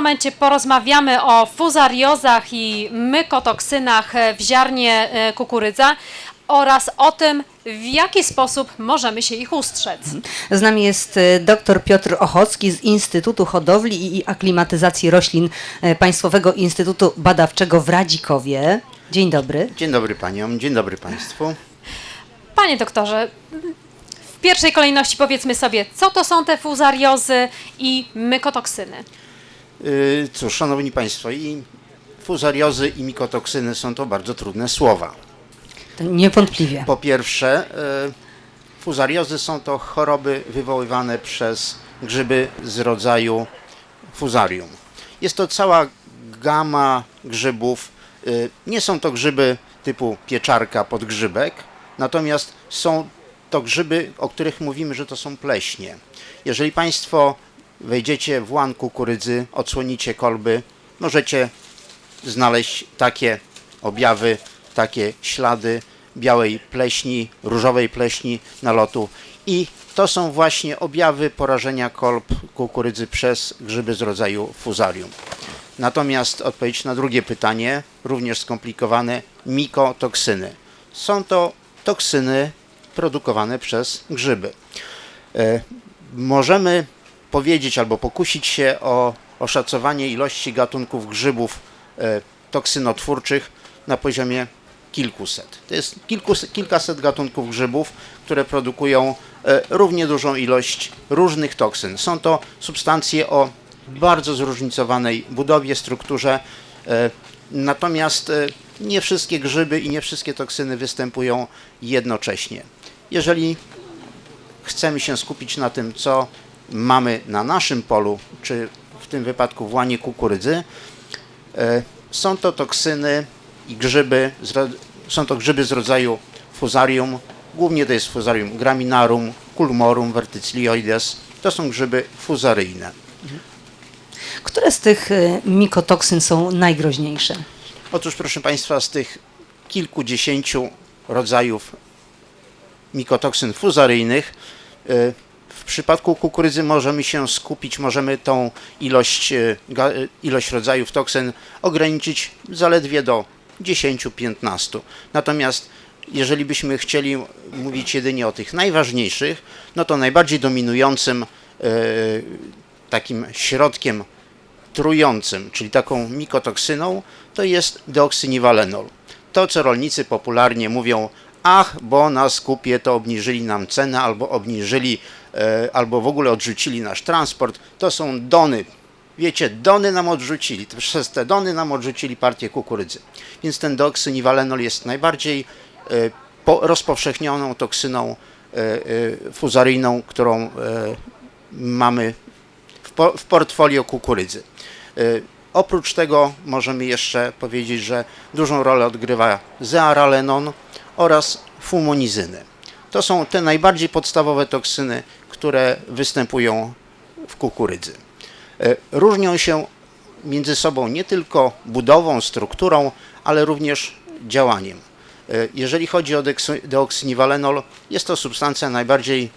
W tym momencie porozmawiamy o fuzariozach i mykotoksynach w ziarnie e, kukurydza oraz o tym, w jaki sposób możemy się ich ustrzec. Z nami jest e, dr Piotr Ochocki z Instytutu Hodowli i Aklimatyzacji Roślin e, Państwowego Instytutu Badawczego w Radzikowie. Dzień dobry. Dzień dobry paniom, dzień dobry państwu. Panie doktorze, w pierwszej kolejności powiedzmy sobie, co to są te fuzariozy i mykotoksyny. Yy, cóż, szanowni państwo, i fuzariozy i mikotoksyny są to bardzo trudne słowa. Niewątpliwie. Po pierwsze, yy, fuzariozy są to choroby wywoływane przez grzyby z rodzaju fuzarium. Jest to cała gama grzybów. Yy, nie są to grzyby typu pieczarka, podgrzybek, natomiast są to grzyby, o których mówimy, że to są pleśnie. Jeżeli Państwo wejdziecie w łan kukurydzy, odsłonicie kolby, możecie znaleźć takie objawy, takie ślady białej pleśni, różowej pleśni nalotu i to są właśnie objawy porażenia kolb kukurydzy przez grzyby z rodzaju fuzarium. Natomiast odpowiedź na drugie pytanie, również skomplikowane, mikotoksyny. Są to toksyny produkowane przez grzyby. E, Możemy powiedzieć albo pokusić się o oszacowanie ilości gatunków grzybów e, toksynotwórczych na poziomie kilkuset. To jest kilkuset, kilkaset gatunków grzybów, które produkują e, równie dużą ilość różnych toksyn. Są to substancje o bardzo zróżnicowanej budowie, strukturze, e, natomiast nie wszystkie grzyby i nie wszystkie toksyny występują jednocześnie. Jeżeli chcemy się skupić na tym, co mamy na naszym polu, czy w tym wypadku w łanie kukurydzy, e, są to toksyny i grzyby, są to grzyby z rodzaju fusarium, głównie to jest fusarium graminarum, culmorum, verticilioides, to są grzyby fuzaryjne. Które z tych e, mikotoksyn są najgroźniejsze? Otóż, proszę Państwa, z tych kilkudziesięciu rodzajów mikotoksyn fuzaryjnych, e, w przypadku kukurydzy możemy się skupić, możemy tą ilość, e, e, ilość rodzajów toksyn ograniczyć zaledwie do 10-15. Natomiast jeżeli byśmy chcieli mówić jedynie o tych najważniejszych, no to najbardziej dominującym e, takim środkiem trującym, czyli taką mikotoksyną, to jest deoksyniwalenol. To, co rolnicy popularnie mówią, ach, bo na skupie to obniżyli nam cenę, albo obniżyli, e, albo w ogóle odrzucili nasz transport, to są dony. Wiecie, dony nam odrzucili, przez te dony nam odrzucili partię kukurydzy. Więc ten deoksyniwalenol jest najbardziej e, po, rozpowszechnioną toksyną e, fuzaryjną, którą mamy w, po, w portfolio kukurydzy. Oprócz tego możemy jeszcze powiedzieć, że dużą rolę odgrywa zearalenon oraz fumonizyny. To są te najbardziej podstawowe toksyny, które występują w kukurydzy. Y, Różnią się między sobą nie tylko budową, strukturą, ale również działaniem. Y, Jeżeli chodzi o deoksyniwalenol, jest to substancja najbardziej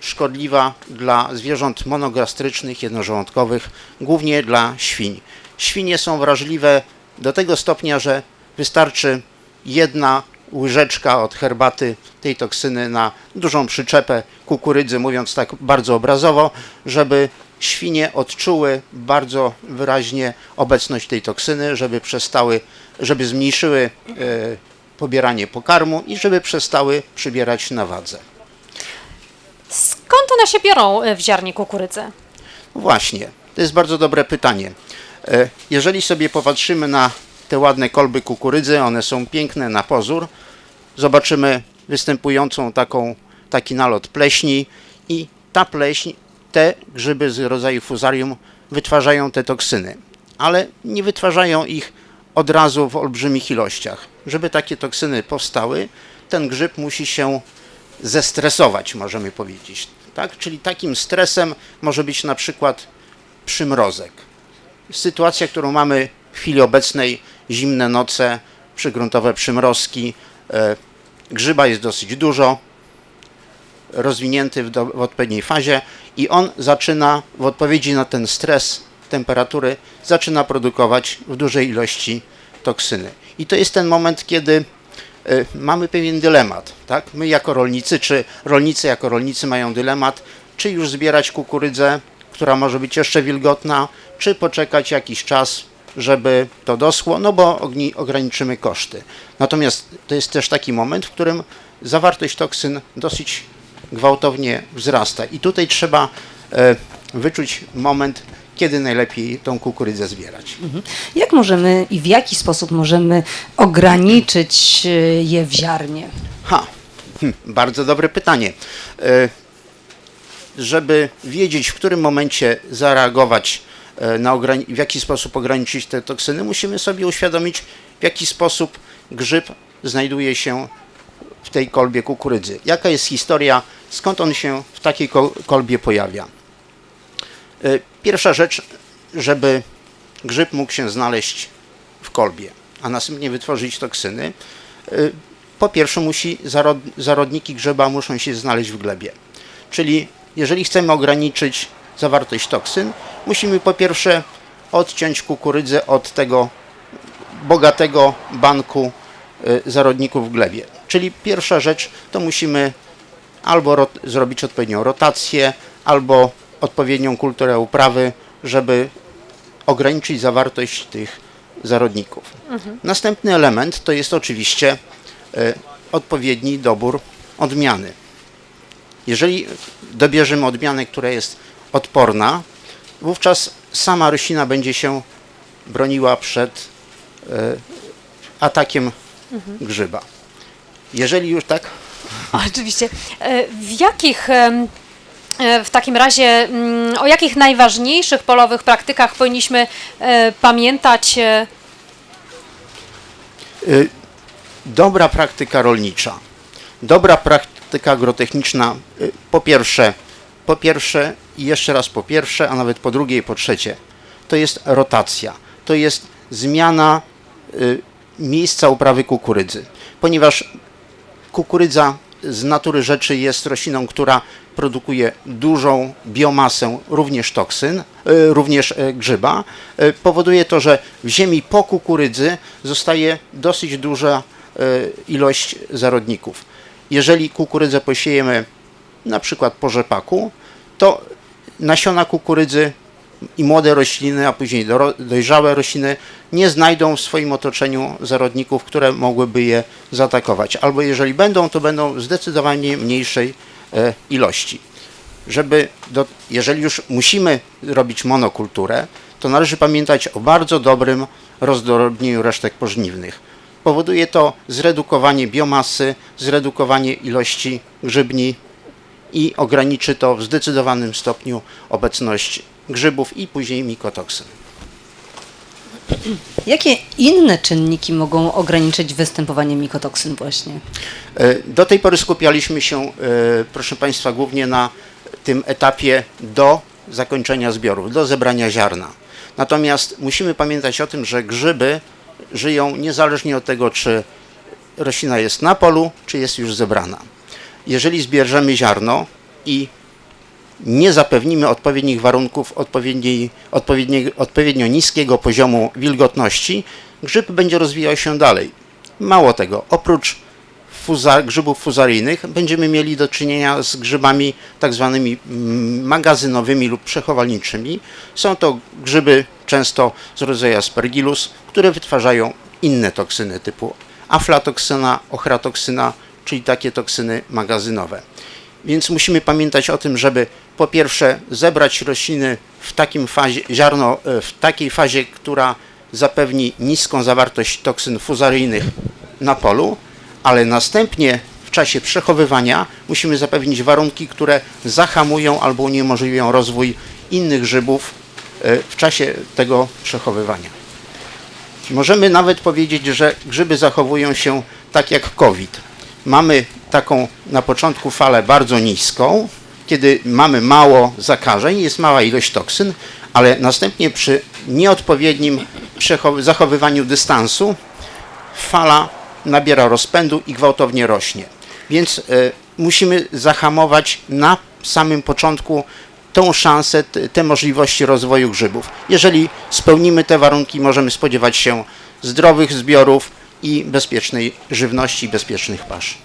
szkodliwa dla zwierząt monogastrycznych, jednożołądkowych, głównie dla świń. Świnie są wrażliwe do tego stopnia, że wystarczy jedna łyżeczka od herbaty tej toksyny na dużą przyczepę kukurydzy, mówiąc tak bardzo obrazowo, żeby świnie odczuły bardzo wyraźnie obecność tej toksyny, żeby przestały, żeby zmniejszyły e, pobieranie pokarmu i żeby przestały przybierać na wadze. Skąd one się biorą e, w ziarnie kukurydzy? Właśnie, to jest bardzo dobre pytanie. E, Jeżeli sobie popatrzymy na te ładne kolby kukurydzy, one są piękne na pozór, zobaczymy występującą taką, taki nalot pleśni i ta pleśń, te grzyby z rodzaju fuzarium wytwarzają te toksyny, ale nie wytwarzają ich od razu w olbrzymich ilościach. Żeby takie toksyny powstały, ten grzyb musi się zestresować, możemy powiedzieć. Tak? Czyli takim stresem może być na przykład przymrozek. Sytuacja, którą mamy w chwili obecnej, zimne noce, przygruntowe przymrozki, e, grzyba jest dosyć dużo, rozwinięty w, do, w odpowiedniej fazie i on zaczyna w odpowiedzi na ten stres temperatury zaczyna produkować w dużej ilości toksyny. I to jest ten moment, kiedy e, mamy pewien dylemat. Tak? My jako rolnicy, czy rolnicy jako rolnicy mają dylemat, czy już zbierać kukurydzę, która może być jeszcze wilgotna, czy poczekać jakiś czas, żeby to doschło, no bo ograniczymy koszty. Natomiast to jest też taki moment, w którym zawartość toksyn dosyć gwałtownie wzrasta. I tutaj trzeba e, wyczuć moment, kiedy najlepiej tą kukurydzę zbierać. Jak możemy i w jaki sposób możemy ograniczyć e, je w ziarnie? Ha, hm, bardzo dobre pytanie. E, Żeby wiedzieć, w którym momencie zareagować, na ograni- w jaki sposób ograniczyć te toksyny, musimy sobie uświadomić, w jaki sposób grzyb znajduje się w tej kolbie kukurydzy. Jaka jest historia, skąd on się w takiej ko- kolbie pojawia. E, Pierwsza rzecz, żeby grzyb mógł się znaleźć w kolbie, a następnie wytworzyć toksyny, y, po pierwsze musi zarod, zarodniki grzyba muszą się znaleźć w glebie. Czyli jeżeli chcemy ograniczyć zawartość toksyn, musimy po pierwsze odciąć kukurydzę od tego bogatego banku y, zarodników w glebie. Czyli pierwsza rzecz to musimy albo zrobić odpowiednią rotację, albo odpowiednią kulturę uprawy, żeby ograniczyć zawartość tych zarodników. Następny element to jest oczywiście e, odpowiedni dobór odmiany. Jeżeli dobierzemy odmianę, która jest odporna, wówczas sama roślina będzie się broniła przed e, atakiem grzyba. Jeżeli już tak, Oczywiście. E, W jakich e, w takim razie, mm, o jakich najważniejszych polowych praktykach powinniśmy pamiętać? dobra praktyka rolnicza, dobra praktyka agrotechniczna, po pierwsze, po pierwsze i jeszcze raz po pierwsze, a nawet po drugie i po trzecie, to jest rotacja, to jest zmiana y, miejsca uprawy kukurydzy, ponieważ kukurydza z natury rzeczy jest rośliną, która produkuje dużą biomasę, również toksyn, y, również y, grzyba. Y, Powoduje to, że w ziemi po kukurydzy zostaje dosyć duża ilość zarodników. Jeżeli kukurydzę posiejemy na przykład po rzepaku, to nasiona kukurydzy i młode rośliny, a później dojrzałe rośliny nie znajdą w swoim otoczeniu zarodników, które mogłyby je zaatakować. Albo jeżeli będą, to będą w zdecydowanie mniejszej e, ilości. Żeby do, jeżeli już musimy robić monokulturę, to należy pamiętać o bardzo dobrym rozdrobnieniu resztek pożniwnych. Powoduje to zredukowanie biomasy, zredukowanie ilości grzybni i ograniczy to w zdecydowanym stopniu obecność grzybów i później mikotoksyn. Jakie inne czynniki mogą ograniczyć występowanie mikotoksyn właśnie? E, Do tej pory skupialiśmy się, e, proszę Państwa, głównie na tym etapie do zakończenia zbiorów, do zebrania ziarna. Natomiast musimy pamiętać o tym, że grzyby żyją niezależnie od tego, czy roślina jest na polu, czy jest już zebrana. Jeżeli zbierzemy ziarno i nie zapewnimy odpowiednich warunków, odpowiedniej, odpowiednio niskiego poziomu wilgotności, grzyb będzie rozwijał się dalej. Mało tego, oprócz grzybów fuzaryjnych będziemy mieli do czynienia z grzybami tak zwanymi mm, magazynowymi lub przechowalniczymi. Są to grzyby często z rodzaju aspergillus, które wytwarzają inne toksyny typu aflatoksyna, ochratoksyna, czyli takie toksyny magazynowe. Więc musimy pamiętać o tym, żeby po pierwsze zebrać rośliny w takim fazie, ziarno e, w takiej fazie, która zapewni niską zawartość toksyn fuzaryjnych na polu, ale następnie w czasie przechowywania musimy zapewnić warunki, które zahamują albo uniemożliwią rozwój innych grzybów e, w czasie tego przechowywania. Możemy nawet powiedzieć, że grzyby zachowują się tak jak COVID. Mamy taką na początku falę bardzo niską, kiedy mamy mało zakażeń, jest mała ilość toksyn, ale następnie przy nieodpowiednim zachowywaniu dystansu fala nabiera rozpędu i gwałtownie rośnie. Więc e, musimy zahamować na samym początku tą szansę, te możliwości rozwoju grzybów. Jeżeli spełnimy te warunki, możemy spodziewać się zdrowych zbiorów i bezpiecznej żywności, bezpiecznych pasz.